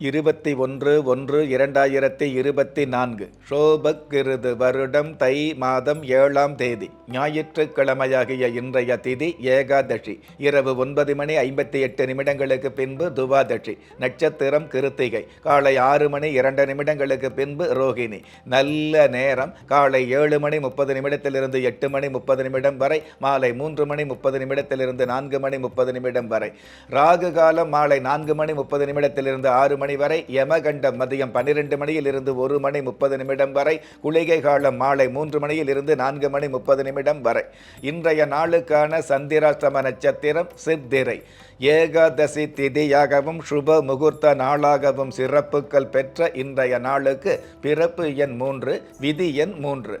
இருபத்தி ஒன்று ஒன்று இரண்டாயிரத்தி இருபத்தி நான்கு ஷோபக்கிருது வருடம் தை மாதம் ஏழாம் தேதி ஞாயிற்றுக்கிழமையாகிய இன்றைய திதி ஏகாதசி இரவு ஒன்பது மணி ஐம்பத்தி எட்டு நிமிடங்களுக்கு பின்பு துவாதசி நட்சத்திரம் கிருத்திகை காலை ஆறு மணி இரண்டு நிமிடங்களுக்கு பின்பு ரோகிணி நல்ல நேரம் காலை ஏழு மணி முப்பது நிமிடத்திலிருந்து எட்டு மணி முப்பது நிமிடம் வரை மாலை மூன்று மணி முப்பது நிமிடத்திலிருந்து நான்கு மணி முப்பது நிமிடம் வரை ராகு காலம் மாலை நான்கு மணி முப்பது நிமிடத்திலிருந்து ஆறு மணி வரை யமகண்டம் மதியம் பன்னிரெண்டு மணியில் இருந்து ஒரு மணி முப்பது நிமிடம் வரை குளிகை காலம் மாலை மூன்று மணியில் இருந்து நான்கு மணி முப்பது நிமிடம் வரை. இன்றைய நாளுக்கான சந்திராஷ்டம நட்சத்திரம் சித்திரை. ஏகாதசி திதியாகவும் சுப முகூர்த்த நாளாகவும் சிறப்புகள் பெற்ற இன்றைய நாளுக்கு பிறப்பு எண் மூன்று விதி எண் மூன்று.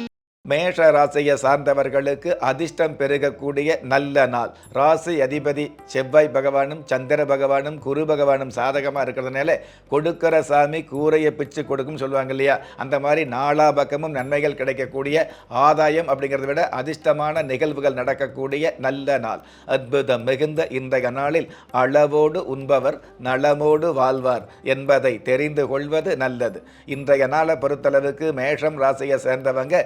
மேஷ ராசியை சார்ந்தவர்களுக்கு அதிர்ஷ்டம் பெருகக்கூடிய நல்ல நாள். ராசி அதிபதி செவ்வாய் பகவானும் சந்திர பகவானும் குரு பகவானும் சாதகமாக இருக்கிறதுனால கொடுக்கிற சாமி கூரையை பிச்சு கொடுக்கும் சொல்லுவாங்க இல்லையா? அந்த மாதிரி நாலா பக்கமும் நன்மைகள் கிடைக்கக்கூடிய ஆதாயம் அப்படிங்கிறத விட அதிர்ஷ்டமான நிகழ்வுகள் நடக்கக்கூடிய நல்ல நாள். அற்புதம் மிகுந்த இன்றைய நாளில் அளவோடு உண்பவர் நலமோடு வாழ்வார் என்பதை தெரிந்து கொள்வது நல்லது. இன்றைய நாளை பொறுத்தளவுக்கு மேஷம் ராசியை சேர்ந்தவங்க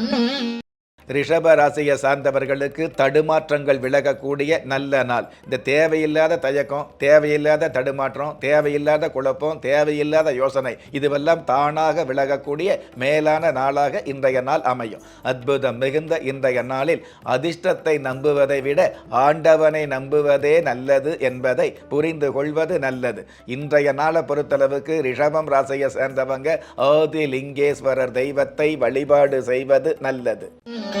ரிஷப ராசியை சார்ந்தவர்களுக்கு தடுமாற்றங்கள் விலகக்கூடிய நல்ல நாள். இந்த தேவையில்லாத தயக்கம் தேவையில்லாத தடுமாற்றம் தேவையில்லாத குழப்பம் தேவையில்லாத யோசனை இதுவெல்லாம் தானாக விலகக்கூடிய மேலான நாளாக இன்றைய நாள் அமையும். அற்புதம் மிகுந்த இன்றைய நாளில் அதிர்ஷ்டத்தை நம்புவதை விட ஆண்டவனை நம்புவதே நல்லது என்பதை புரிந்து கொள்வது நல்லது. இன்றைய நாளை பொறுத்தளவுக்கு ரிஷபம் ராசியை சேர்ந்தவங்க ஆதி லிங்கேஸ்வரர் தெய்வத்தை வழிபாடு செய்வது நல்லது.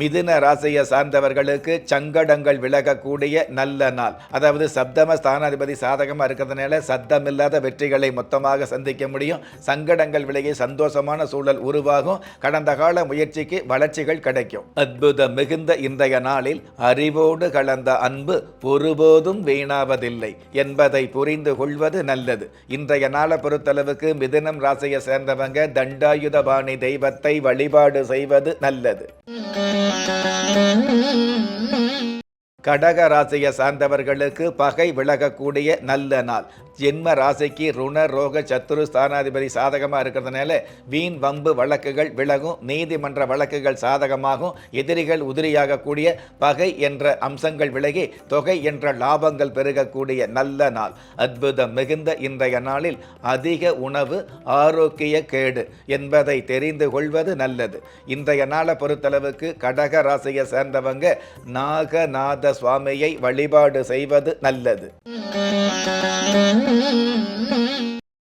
மிதுன ராசியை சார்ந்தவர்களுக்கு சங்கடங்கள் விலகக்கூடிய நல்ல நாள். அதாவது சப்தம ஸ்தானாதிபதி சாதகமாக இருக்கிறதுனால சத்தமில்லாத வெற்றிகளை மொத்தமாக சந்திக்க முடியும். சங்கடங்கள் விலகி சந்தோஷமான சூழல் உருவாகும். கடந்த கால முயற்சிக்கு வளர்ச்சிகள் கிடைக்கும். அற்புதம் மிகுந்த இன்றைய நாளில் அறிவோடு கலந்த அன்பு ஒருபோதும் வீணாவதில்லை என்பதை புரிந்து கொள்வது நல்லது. இன்றைய நாளை பொறுத்தளவுக்கு மிதுனம் ராசியை சேர்ந்தவங்க தண்டாயுதபாணி தெய்வத்தை வழிபாடு செய்வது நல்லது. Thank you. கடக ராசியை சார்ந்தவர்களுக்கு பகை விலகக்கூடிய நல்ல நாள். ஜென்ம ராசிக்கு ருண ரோக சத்துரு ஸ்தானாதிபதி சாதகமாக இருக்கிறதுனால வீண் வம்பு வழக்குகள் விலகும் நீதிமன்ற வழக்குகள் சாதகமாகும் எதிரிகள் உதிரியாகக்கூடிய பகை என்ற அம்சங்கள் விலகி தொகை என்ற லாபங்கள் பெருகக்கூடிய நல்ல நாள். அற்புதம் மிகுந்த இன்றைய நாளில் அதிக உணவு ஆரோக்கிய கேடு என்பதை தெரிந்து கொள்வது நல்லது. இன்றைய நாளை பொறுத்தளவுக்கு கடக ராசியை சேர்ந்தவங்க நாகநாத சுவாமியை வழிபாடு செய்வது நல்லது.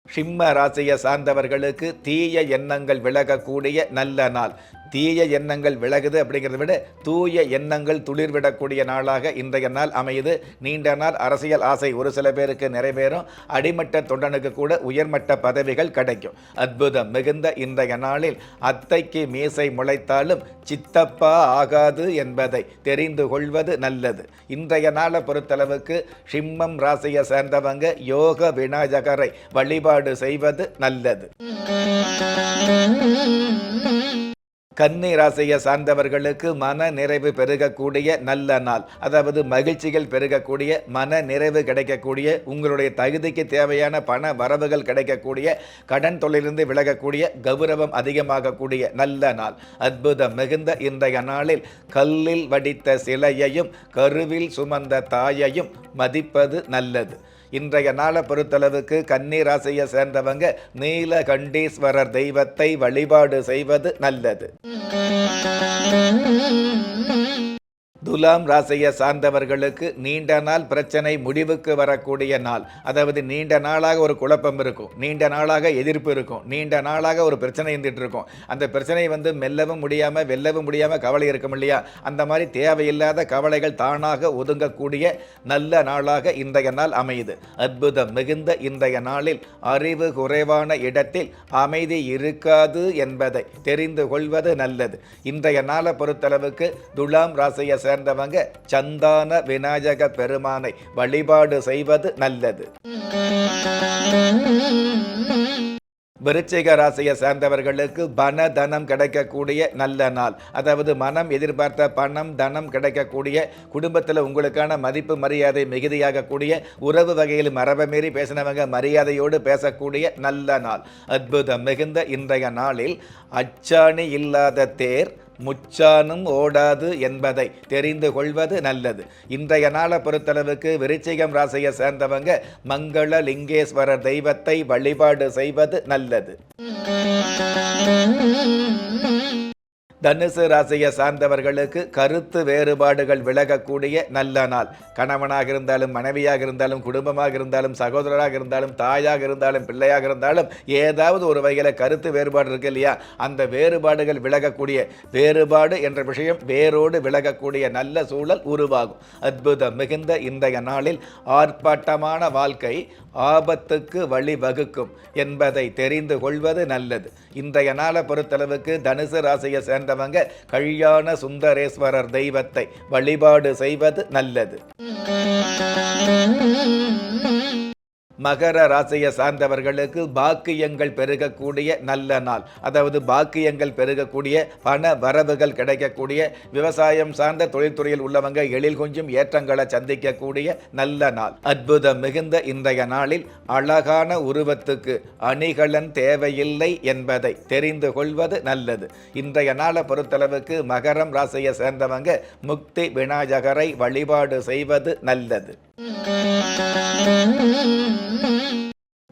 சிம்ம ராசியை சார்ந்தவர்களுக்கு தீய எண்ணங்கள் விலகக்கூடிய நல்ல நாள். தீய எண்ணங்கள் விலகுது அப்படிங்கிறத விட தூய எண்ணங்கள் துளிர்விடக்கூடிய நாளாக இன்றைய நாள் அமையுது. நீண்ட நாள் அரசியல் ஆசை ஒரு சில பேருக்கு நிறைவேறும். அடிமட்ட தொண்டனுக்கு கூட உயர்மட்ட பதவிகள் கிடைக்கும். அற்புதம் மிகுந்த இன்றைய நாளில் அத்தைக்கு மீசை முளைத்தாலும் சித்தப்பா ஆகாது என்பதை தெரிந்து கொள்வது நல்லது. இன்றைய நாளை பொறுத்தளவுக்கு சிம்மம் ராசியை சேர்ந்தவங்க யோக விநாயகரை வழிபாடு செய்வது நல்லது. கன்னி ராசியை சார்ந்தவர்களுக்கு மன நிறைவு பெருகக்கூடிய நல்ல நாள். அதாவது மகிழ்ச்சிகள் பெருகக்கூடிய மன நிறைவு கிடைக்கக்கூடிய உங்களுடைய தகுதிக்கு தேவையான பண வரவுகள் கிடைக்கக்கூடிய கடன் தொழிலிருந்து விலகக்கூடிய கௌரவம் அதிகமாகக்கூடிய நல்ல நாள். அற்புதம் மிகுந்த இன்றைய நாளில் கல்லில் வடித்த சிலையையும் கருவில் சுமந்த தாயையும் மதிப்பது நல்லது. இன்றைய நாளை பொறுத்தளவுக்கு கன்னி ராசியை சேர்ந்தவங்க நீலகண்டீஸ்வரர் தெய்வத்தை வழிபாடு செய்வது நல்லது. துலாம் ராசியை சார்ந்தவர்களுக்கு நீண்ட நாள் பிரச்சனை முடிவுக்கு வரக்கூடிய நாள். அதாவது நீண்ட நாளாக ஒரு குழப்பம் இருக்கும். நீண்ட நாளாக எதிர்ப்பு இருக்கும். நீண்ட நாளாக ஒரு பிரச்சனை இருந்துட்டு இருக்கும். அந்த பிரச்சனை வந்து மெல்லவும் முடியாமல் வெல்லவும் முடியாமல் கவலை இருக்கும் இல்லையா? அந்த மாதிரி தேவையில்லாத கவலைகள் தானாக ஒதுங்கக்கூடிய நல்ல நாளாக இன்றைய நாள் அமையுது. அற்புதம் மிகுந்த இன்றைய நாளில் அறிவு குறைவான இடத்தில் அமைதி இருக்காது என்பதை தெரிந்து கொள்வது நல்லது. இன்றைய நாளை பொறுத்தளவுக்கு துலாம் ராசியை சேர்ந்தவங்க சந்தான விநாயக பெருமானை வழிபாடு செய்வது நல்லது. விருச்சிக ராசியை சேர்ந்தவர்களுக்கு பண தனம் கிடைக்கக்கூடிய நல்ல நாள். அதாவது மனம் எதிர்பார்த்த பணம் தனம் கிடைக்கக்கூடிய குடும்பத்தில் உங்களுக்கான மதிப்பு மரியாதை மிகுதியாகக்கூடிய உறவு வகையில் மரபை மீறி பேசினவங்க மரியாதையோடு பேசக்கூடிய நல்ல நாள். அற்புதம் மிகுந்த இன்றைய நாளில் அச்சாணி இல்லாத தேர் முச்சானும் ஓடாது என்பதை தெரிந்து கொள்வது நல்லது. இன்றைய நாளை பொறுத்தளவுக்கு விருச்சிகம் ராசியை சேர்ந்தவங்க மங்கள லிங்கேஸ்வரர் தெய்வத்தை வழிபாடு செய்வது நல்லது. தனுசு ராசியை சார்ந்தவர்களுக்கு கருத்து வேறுபாடுகள் விலகக்கூடிய நல்ல நாள். கணவனாக இருந்தாலும் மனைவியாக இருந்தாலும் குடும்பமாக இருந்தாலும் சகோதரராக இருந்தாலும் தாயாக இருந்தாலும் பிள்ளையாக இருந்தாலும் ஏதாவது ஒரு வகையில் கருத்து வேறுபாடு இருக்கு இல்லையா? அந்த வேறுபாடுகள் விலகக்கூடிய வேறுபாடு என்ற விஷயம் வேரோடு விலகக்கூடிய நல்ல சூழல் உருவாகும். அற்புதம் மிகுந்த இன்றைய நாளில் ஆர்ப்பாட்டமான வாழ்க்கை ஆபத்துக்கு வழிவகுக்கும் என்பதை தெரிந்து கொள்வது நல்லது. இன்றைய நாளை பொறுத்தளவுக்கு தனுசு ராசியை சேர்ந்தவங்க கல்யாண சுந்தரேஸ்வரர் தெய்வத்தை வழிபாடு செய்வது நல்லது. மகர ராசியை சார்ந்தவர்களுக்கு பாக்கியங்கள் பெருகக்கூடிய நல்ல நாள். அதாவது பாக்கியங்கள் பெருகக்கூடிய பண வரவுகள் கிடைக்கக்கூடிய விவசாயம் சார்ந்த தொழில்துறையில் உள்ளவங்க எழில் கொஞ்சம் ஏற்றங்களை சந்திக்கக்கூடிய நல்ல நாள். அற்புதம் மிகுந்த இன்றைய நாளில் அழகான உருவத்துக்கு அணிகலன் தேவையில்லை என்பதை தெரிந்து கொள்வது நல்லது. இன்றைய நாளை பொறுத்தளவுக்கு மகரம் ராசியை சேர்ந்தவங்க முக்தி விநாயகரை வழிபாடு செய்வது நல்லது. Mm-hmm.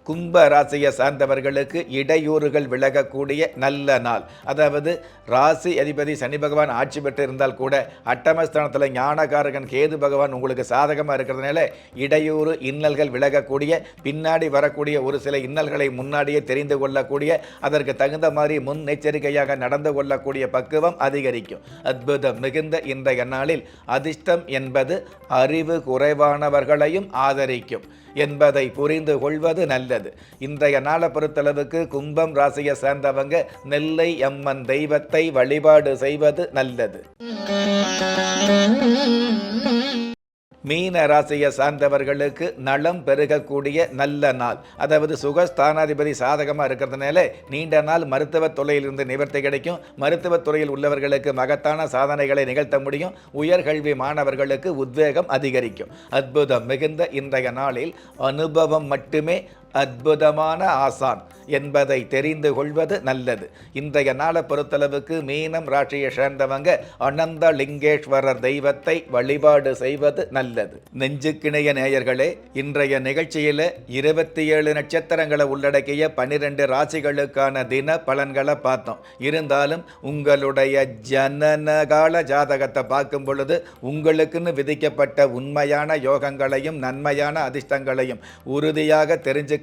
கும்ப ராசியை சார்ந்தவர்களுக்கு இடையூறுகள் விலகக்கூடிய நல்ல நாள். அதாவது ராசி அதிபதி சனி பகவான் ஆட்சி பெற்று இருந்தால் கூட அட்டமஸ்தானத்தில் ஞானகாரகன் கேது பகவான் உங்களுக்கு சாதகமாக இருக்கிறதுனால இடையூறு இன்னல்கள் விலகக்கூடிய பின்னாடி வரக்கூடிய ஒரு சில இன்னல்களை முன்னாடியே தெரிந்து கொள்ளக்கூடிய அதற்கு தகுந்த மாதிரி முன்னெச்சரிக்கையாக நடந்து கொள்ளக்கூடிய பக்குவம் அதிகரிக்கும். அற்புதம் மிகுந்த இன்றைய நாளில் அதிர்ஷ்டம் என்பது அறிவு குறைவானவர்களையும் ஆதரிக்கும். என்பதை புரிந்து கொள்வது நல்லது இன்றைய நாளை பொறுத்தளவுக்கு கும்பம் ராசியை சேர்ந்தவங்க நெல்லை அம்மன் தெய்வத்தை வழிபாடு செய்வது நல்லது. மீன ராசியை சார்ந்தவர்களுக்கு நலம் பெருகக்கூடிய நல்ல நாள். அதாவது சுகஸ்தானாதிபதி சாதகமாக இருக்கிறதுனால நீண்ட நாள் மருத்துவத் துறையிலிருந்து நிவர்த்தி கிடைக்கும். மருத்துவத் துறையில் உள்ளவர்களுக்கு மகத்தான சாதனைகளை நிகழ்த்த முடியும். உயர்கல்வி மாணவர்களுக்கு உத்வேகம் அதிகரிக்கும். அற்புதம் மிகுந்த இன்றைய நாளில் அனுபவம் மட்டுமே அற்புதமான ஆசான் என்பதை தெரிந்து கொள்வது நல்லது. இன்றைய நாளை பொறுத்தளவுக்கு மீனம் ராசியை சேர்ந்தவங்க அனந்த லிங்கேஸ்வரர் தெய்வத்தை வழிபாடு செய்வது நல்லது. நெஞ்சுக்கிணைய நேயர்களே இன்றைய நிகழ்ச்சியில் இருபத்தி ஏழு நட்சத்திரங்களை உள்ளடக்கிய பன்னிரெண்டு ராசிகளுக்கான தின பலன்களை பார்த்தோம். இருந்தாலும் உங்களுடைய ஜனனகால ஜாதகத்தை பார்க்கும் பொழுது உங்களுக்குன்னு விதிக்கப்பட்ட உண்மையான யோகங்களையும் நன்மையான அதிர்ஷ்டங்களையும் உறுதியாக